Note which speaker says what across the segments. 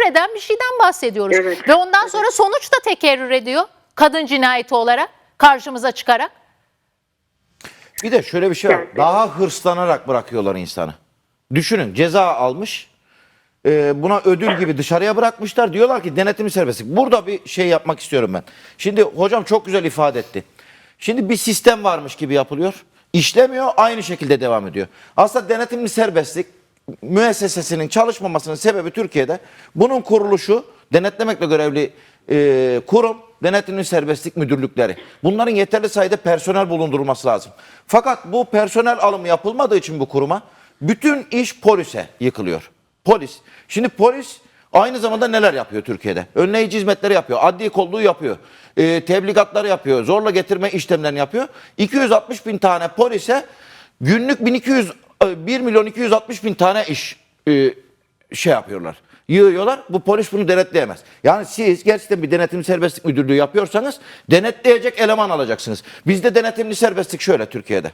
Speaker 1: tekerrür eden bir şeyden bahsediyoruz.
Speaker 2: Evet,
Speaker 1: Ve ondan
Speaker 2: evet.
Speaker 1: sonra sonuç da tekerrür ediyor. Kadın cinayeti olarak karşımıza çıkarak.
Speaker 3: Bir de şöyle bir şey var. Daha hırslanarak bırakıyorlar insanı. Düşünün ceza almış. e, buna ödül gibi dışarıya bırakmışlar. Diyorlar ki denetimli serbestlik. Burada bir şey yapmak istiyorum ben. Şimdi hocam çok güzel ifade etti. Şimdi bir sistem varmış gibi yapılıyor. İşlemiyor aynı şekilde devam ediyor. Aslında denetimli serbestlik müessesesinin çalışmamasının sebebi Türkiye'de bunun kuruluşu denetlemekle görevli e, kurum denetimli serbestlik müdürlükleri. Bunların yeterli sayıda personel bulundurulması lazım. Fakat bu personel alımı yapılmadığı için bu kuruma bütün iş polise yıkılıyor. Polis. Şimdi polis aynı zamanda neler yapıyor Türkiye'de? Önleyici hizmetleri yapıyor. Adli kolluğu yapıyor. E, tebligatları yapıyor. Zorla getirme işlemlerini yapıyor. 260 bin tane polise günlük 1200 e, 1 milyon 260 bin tane iş e, şey yapıyorlar. Yığıyorlar. Bu polis bunu denetleyemez. Yani siz gerçekten bir denetimli serbestlik müdürlüğü yapıyorsanız denetleyecek eleman alacaksınız. Bizde denetimli serbestlik şöyle Türkiye'de.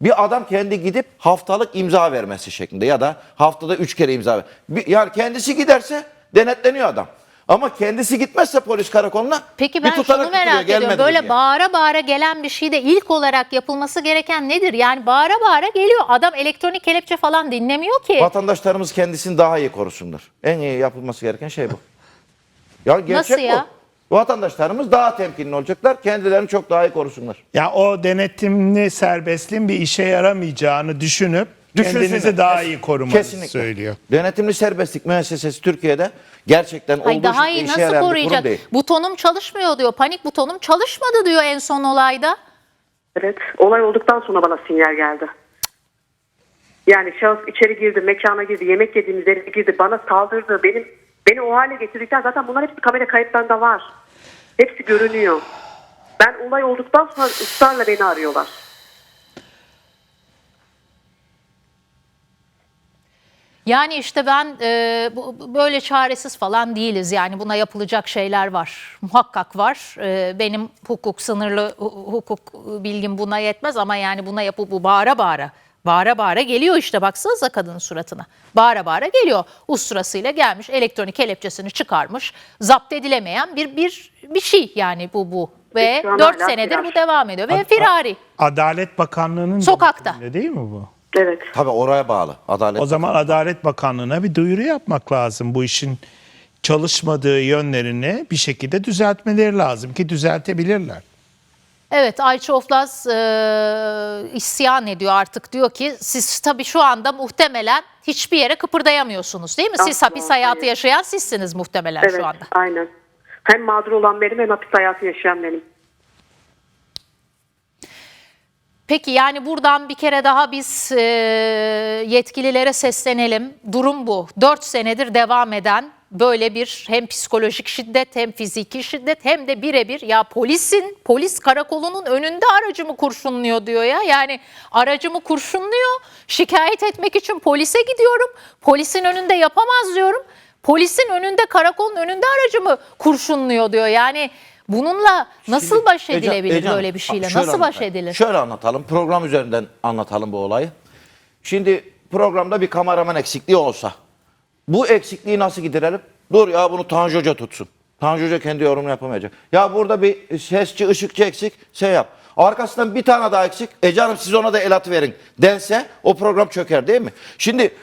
Speaker 3: Bir adam kendi gidip haftalık imza vermesi şeklinde ya da haftada üç kere imza ver. Yani kendisi giderse denetleniyor adam. Ama kendisi gitmezse polis karakoluna
Speaker 1: Peki
Speaker 3: bir
Speaker 1: ben
Speaker 3: tutanak
Speaker 1: şunu merak ediyorum.
Speaker 3: gelmedi
Speaker 1: Böyle
Speaker 3: diye.
Speaker 1: bağıra bağıra gelen bir şeyde ilk olarak yapılması gereken nedir? Yani bağıra bağıra geliyor. Adam elektronik kelepçe falan dinlemiyor ki.
Speaker 3: Vatandaşlarımız kendisini daha iyi korusunlar. En iyi yapılması gereken şey bu. Ya gerçek
Speaker 1: Nasıl ya?
Speaker 3: bu. Vatandaşlarımız daha temkinli olacaklar. Kendilerini çok daha iyi korusunlar.
Speaker 4: Ya o denetimli serbestliğin bir işe yaramayacağını düşünüp Kendinizi daha iyi korumanızı
Speaker 3: Kesinlikle.
Speaker 4: söylüyor.
Speaker 3: Denetimli serbestlik müessesesi Türkiye'de gerçekten
Speaker 1: Ay
Speaker 3: olduğu
Speaker 1: daha iyi
Speaker 3: işe
Speaker 1: nasıl
Speaker 3: yarayan bir kurum
Speaker 1: koruyacak?
Speaker 3: değil.
Speaker 1: Butonum çalışmıyor diyor. Panik butonum çalışmadı diyor en son olayda.
Speaker 2: Evet. Olay olduktan sonra bana sinyal geldi. Yani şahıs içeri girdi, mekana girdi, yemek yediğimiz yere girdi, bana saldırdı. Benim beni o hale getirdikten zaten bunlar hepsi kamera kayıtlarında var. Hepsi görünüyor. Ben olay olduktan sonra ısrarla beni arıyorlar.
Speaker 1: Yani işte ben e, bu, böyle çaresiz falan değiliz. Yani buna yapılacak şeyler var. Muhakkak var. E, benim hukuk sınırlı hu- hukuk bilgim buna yetmez ama yani buna yapı bu bağıra bağıra. Bağıra bağıra geliyor işte baksanıza kadının suratına. Bağıra bağıra geliyor. Usturasıyla gelmiş elektronik kelepçesini çıkarmış. Zapt edilemeyen bir bir bir şey yani bu bu. Ve
Speaker 2: an
Speaker 1: 4
Speaker 2: hala
Speaker 1: senedir
Speaker 2: firar.
Speaker 1: bu devam ediyor. Ve
Speaker 4: Ad-
Speaker 1: firari.
Speaker 4: Adalet Bakanlığı'nın
Speaker 1: Sokakta.
Speaker 4: değil mi bu?
Speaker 2: Evet.
Speaker 3: Tabii oraya bağlı. Adalet.
Speaker 4: O zaman Adalet Bakanlığı'na bir duyuru yapmak lazım. Bu işin çalışmadığı yönlerini bir şekilde düzeltmeleri lazım ki düzeltebilirler.
Speaker 1: Evet Ayça Oflaz e, isyan ediyor artık diyor ki siz tabii şu anda muhtemelen hiçbir yere kıpırdayamıyorsunuz değil mi? Siz
Speaker 2: Asla,
Speaker 1: hapis hayatı
Speaker 2: hayır.
Speaker 1: yaşayan sizsiniz muhtemelen
Speaker 2: Evet.
Speaker 1: şu anda.
Speaker 2: Aynen. Hem mağdur olan benim hem hapis hayatı yaşayan benim.
Speaker 1: Peki yani buradan bir kere daha biz e, yetkililere seslenelim. Durum bu. 4 senedir devam eden böyle bir hem psikolojik şiddet hem fiziki şiddet hem de birebir ya polisin polis karakolunun önünde aracımı kurşunluyor diyor ya. Yani aracımı kurşunluyor. Şikayet etmek için polise gidiyorum. Polisin önünde yapamaz diyorum. Polisin önünde karakolun önünde aracımı kurşunluyor diyor. Yani bununla nasıl baş
Speaker 3: Ece-
Speaker 1: edilebilir
Speaker 3: Ece Hanım,
Speaker 1: böyle bir şeyle? Nasıl baş
Speaker 3: anlatayım.
Speaker 1: edilir?
Speaker 3: Şöyle anlatalım. Program üzerinden anlatalım bu olayı. Şimdi programda bir kameraman eksikliği olsa bu eksikliği nasıl giderelim? Dur ya bunu Tanju Hoca tutsun. Tanju Hoca kendi yorumunu yapamayacak. Ya burada bir sesçi, ışıkçı eksik, şey yap. Arkasından bir tane daha eksik. E canım siz ona da el atıverin dense o program çöker değil mi? Şimdi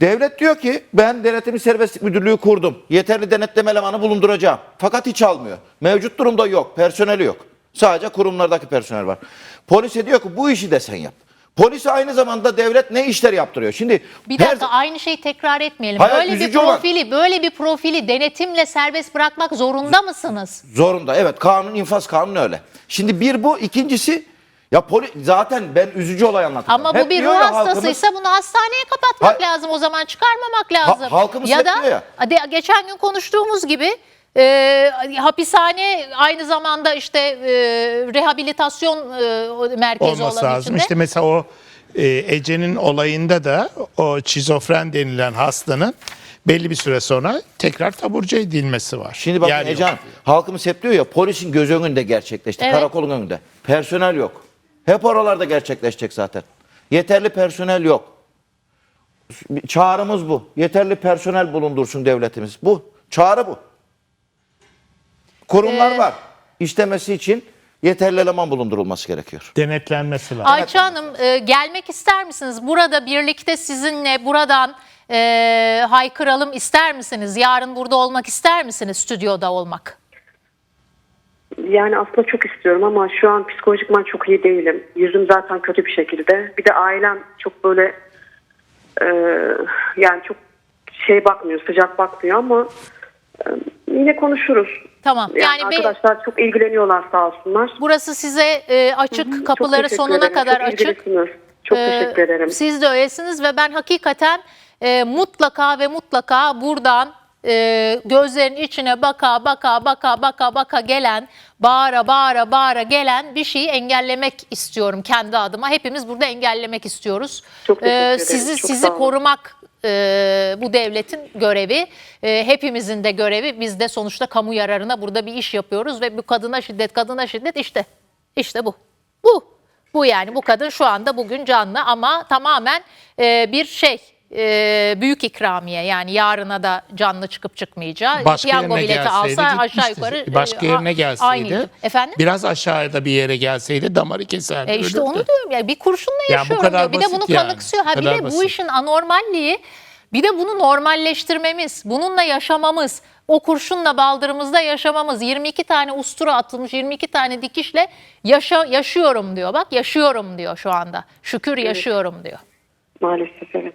Speaker 3: devlet diyor ki ben denetimli serbestlik müdürlüğü kurdum. Yeterli denetleme elemanı bulunduracağım. Fakat hiç almıyor. Mevcut durumda yok. Personeli yok. Sadece kurumlardaki personel var. Polise diyor ki bu işi de sen yap. Polise aynı zamanda devlet ne işler yaptırıyor? Şimdi
Speaker 1: Bir
Speaker 3: her-
Speaker 1: dakika aynı şeyi tekrar etmeyelim.
Speaker 3: Hayır,
Speaker 1: böyle bir
Speaker 3: üzücü olan-
Speaker 1: profili, böyle bir profili denetimle serbest bırakmak zorunda mısınız?
Speaker 3: Zorunda evet kanun infaz kanunu öyle. Şimdi bir bu ikincisi ya poli, zaten ben üzücü olay anlatıyorum.
Speaker 1: Ama bu
Speaker 3: Hep
Speaker 1: bir
Speaker 3: diyor
Speaker 1: ruh
Speaker 3: halkımız,
Speaker 1: hastasıysa bunu hastaneye kapatmak
Speaker 3: Ha-
Speaker 1: lazım. O zaman çıkarmamak lazım.
Speaker 3: halkımız
Speaker 1: ya
Speaker 3: hep
Speaker 1: da
Speaker 3: diyor ya.
Speaker 1: de- geçen gün konuştuğumuz gibi e, hapishane aynı zamanda işte e, rehabilitasyon e, merkezi
Speaker 4: Olması
Speaker 1: olan
Speaker 4: lazım.
Speaker 1: içinde.
Speaker 4: İşte mesela o e, Ece'nin olayında da o şizofren denilen hastanın belli bir süre sonra tekrar taburcu edilmesi var.
Speaker 3: Şimdi bakın
Speaker 4: Yer
Speaker 3: Ece. Hanım, halkımız hep diyor ya polisin göz önünde gerçekleşti.
Speaker 1: Evet.
Speaker 3: Karakolun önünde. Personel yok. Hep oralarda gerçekleşecek zaten. Yeterli personel yok. Çağrımız bu. Yeterli personel bulundursun devletimiz. Bu. Çağrı bu. Kurumlar
Speaker 1: Ee,
Speaker 3: var. İşlemesi için yeterli eleman bulundurulması gerekiyor.
Speaker 4: Denetlenmesi lazım.
Speaker 1: Ayça Hanım e, gelmek ister misiniz? Burada birlikte sizinle buradan e, haykıralım ister misiniz? Yarın burada olmak ister misiniz? Stüdyoda olmak.
Speaker 2: Yani aslında çok istiyorum ama şu an psikolojikman çok iyi değilim. Yüzüm zaten kötü bir şekilde. Bir de ailem çok böyle e, yani çok şey bakmıyor, sıcak bakmıyor ama e, yine konuşuruz.
Speaker 1: Tamam.
Speaker 2: Yani,
Speaker 1: Yani, be-
Speaker 2: arkadaşlar çok ilgileniyorlar sağ olsunlar.
Speaker 1: burası size e, açık,
Speaker 2: Çok
Speaker 1: kapıları sonuna
Speaker 2: ederim.
Speaker 1: kadar
Speaker 2: çok
Speaker 1: açık.
Speaker 2: Çok
Speaker 1: Ee,
Speaker 2: teşekkür ederim.
Speaker 1: Siz de öylesiniz ve ben hakikaten e, mutlaka ve mutlaka buradan e, gözlerin içine baka baka baka baka baka gelen bağıra bağıra bağıra gelen bir şeyi engellemek istiyorum kendi adıma. Hepimiz burada engellemek istiyoruz.
Speaker 2: Çok teşekkür ederim.
Speaker 1: sizi
Speaker 2: Çok
Speaker 1: sizi korumak e, bu devletin görevi, e, hepimizin de görevi. Biz de sonuçta kamu yararına burada bir iş yapıyoruz ve bu kadına şiddet, kadına şiddet işte, işte bu, bu. Bu yani bu kadın şu anda bugün canlı ama tamamen e, bir şey e, büyük ikramiye yani yarına da canlı çıkıp çıkmayacağı
Speaker 4: Başka
Speaker 1: piyango
Speaker 4: yerine
Speaker 1: bileti
Speaker 4: gelseydi
Speaker 1: alsa aşağı yukarı e,
Speaker 4: Başka yerine gelseydi.
Speaker 1: aynıydı. Efendim?
Speaker 4: Biraz aşağıda bir yere gelseydi damarı keserdi.
Speaker 1: E işte
Speaker 4: ölürdü.
Speaker 1: onu diyorum ya bir kurşunla
Speaker 4: Ya bu kadar
Speaker 1: diyor. Bir de bunu
Speaker 4: yani.
Speaker 1: kanıksıyor. Ha
Speaker 4: Bu
Speaker 1: bir de bu
Speaker 4: basit.
Speaker 1: işin anormalliği bir de bunu normalleştirmemiz, bununla yaşamamız, o kurşunla baldırımızda yaşamamız, 22 tane ustura atılmış, 22 tane dikişle yaşa, yaşıyorum diyor. Bak yaşıyorum diyor şu anda. Şükür yaşıyorum diyor.
Speaker 2: Maalesef evet.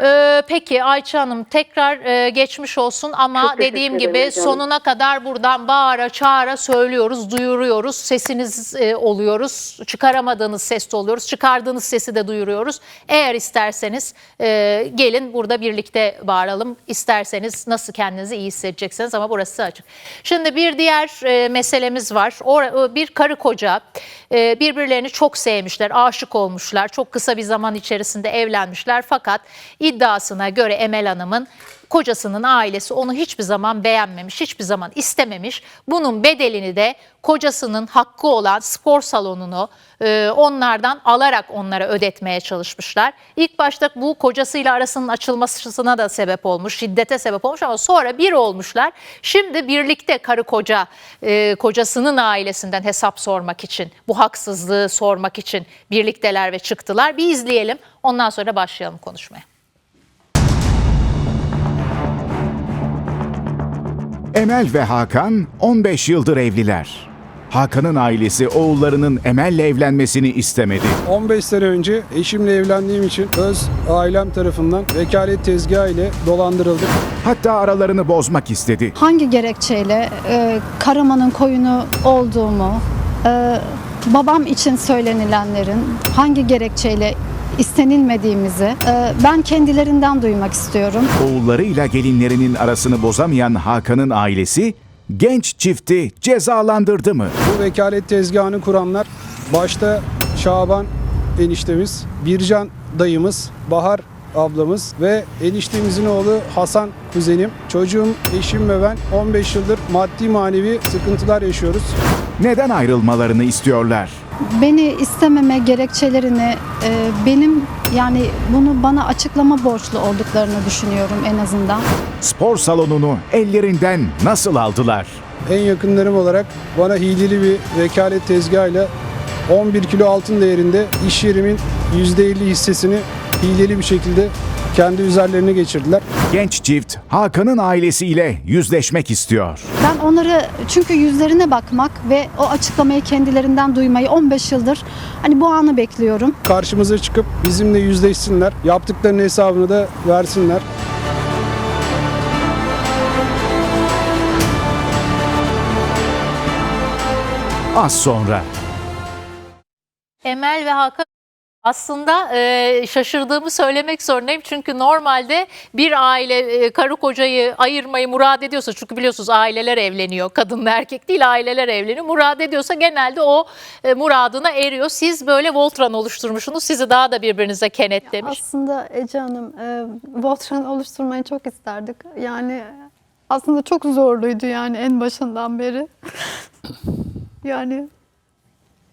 Speaker 1: Ee, peki Ayça Hanım tekrar e, geçmiş olsun ama
Speaker 2: Çok
Speaker 1: dediğim
Speaker 2: ederim
Speaker 1: gibi
Speaker 2: canım.
Speaker 1: sonuna kadar buradan bağıra çağıra söylüyoruz, duyuruyoruz, sesiniz e, oluyoruz, çıkaramadığınız ses de oluyoruz, çıkardığınız sesi de duyuruyoruz. Eğer isterseniz e, gelin burada birlikte bağıralım, isterseniz nasıl kendinizi iyi hissedeceksiniz ama burası açık. Şimdi bir diğer e, meselemiz var. O, bir karı koca e, birbirlerini çok sevmişler, aşık olmuşlar, çok kısa bir zaman içerisinde evlenmişler fakat iddiasına göre Emel Hanım'ın kocasının ailesi onu hiçbir zaman beğenmemiş, hiçbir zaman istememiş. Bunun bedelini de kocasının hakkı olan spor salonunu e, onlardan alarak onlara ödetmeye çalışmışlar. İlk başta bu kocasıyla arasının açılmasına da sebep olmuş, şiddete sebep olmuş ama sonra bir olmuşlar. Şimdi birlikte karı koca e, kocasının ailesinden hesap sormak için, bu haksızlığı sormak için birlikteler ve çıktılar. Bir izleyelim, ondan sonra başlayalım konuşmaya.
Speaker 5: Emel ve Hakan 15 yıldır evliler. Hakan'ın ailesi oğullarının Emel'le evlenmesini istemedi.
Speaker 6: 15 sene önce eşimle evlendiğim için öz ailem tarafından vekalet tezgahı ile dolandırıldık.
Speaker 5: Hatta aralarını bozmak istedi.
Speaker 7: hangi gerekçeyle e, Karaman'ın koyunu olduğumu, e, babam için söylenilenlerin hangi gerekçeyle istenilmediğimizi e, ben kendilerinden duymak istiyorum.
Speaker 5: Oğullarıyla gelinlerinin arasını bozamayan Hakan'ın ailesi genç çifti cezalandırdı mı?
Speaker 6: Bu vekalet tezgahını kuranlar başta Şaban eniştemiz, Bircan dayımız, Bahar ablamız ve eniştemizin oğlu Hasan kuzenim. Çocuğum, eşim ve ben 15 yıldır maddi manevi sıkıntılar yaşıyoruz.
Speaker 5: Neden ayrılmalarını istiyorlar?
Speaker 7: Beni istememe gerekçelerini e, benim yani bunu bana açıklama borçlu olduklarını düşünüyorum en azından.
Speaker 5: Spor salonunu ellerinden nasıl aldılar?
Speaker 6: En yakınlarım olarak bana hileli bir vekalet tezgahıyla 11 kilo altın değerinde iş yerimin %50 hissesini hileli bir şekilde kendi üzerlerine geçirdiler.
Speaker 5: Genç çift Hakan'ın ailesiyle yüzleşmek istiyor.
Speaker 7: Ben onları çünkü yüzlerine bakmak ve o açıklamayı kendilerinden duymayı 15 yıldır hani bu anı bekliyorum.
Speaker 6: Karşımıza çıkıp bizimle yüzleşsinler. Yaptıklarının hesabını da versinler.
Speaker 5: Az sonra.
Speaker 1: Emel ve Hakan aslında e, şaşırdığımı söylemek zorundayım. Çünkü normalde bir aile e, karı kocayı ayırmayı murad ediyorsa çünkü biliyorsunuz aileler evleniyor. Kadınla erkek değil aileler evleniyor. Murad ediyorsa genelde o e, muradına eriyor. Siz böyle Voltran oluşturmuşsunuz. Sizi daha da birbirinize kenetlemiş.
Speaker 8: Aslında Ece Hanım, e, Voltran oluşturmayı çok isterdik. Yani aslında çok zorluydu yani en başından beri. yani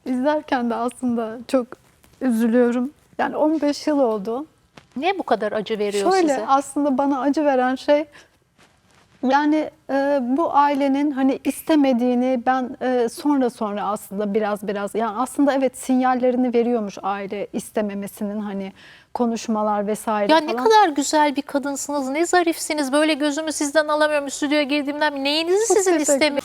Speaker 8: izlerken de aslında çok üzülüyorum. Yani 15 yıl oldu.
Speaker 1: Niye bu kadar acı veriyor
Speaker 7: Şöyle
Speaker 1: size?
Speaker 7: aslında bana acı veren şey yani e, bu ailenin hani istemediğini ben e, sonra sonra aslında biraz biraz yani aslında evet sinyallerini veriyormuş aile istememesinin hani konuşmalar vesaire
Speaker 1: Ya
Speaker 7: falan.
Speaker 1: ne kadar güzel bir kadınsınız, ne zarifsiniz. Böyle gözümü sizden alamıyorum. Stüdyoya girdiğimden neyinizi sizin
Speaker 7: teşekkür
Speaker 1: istemiyor?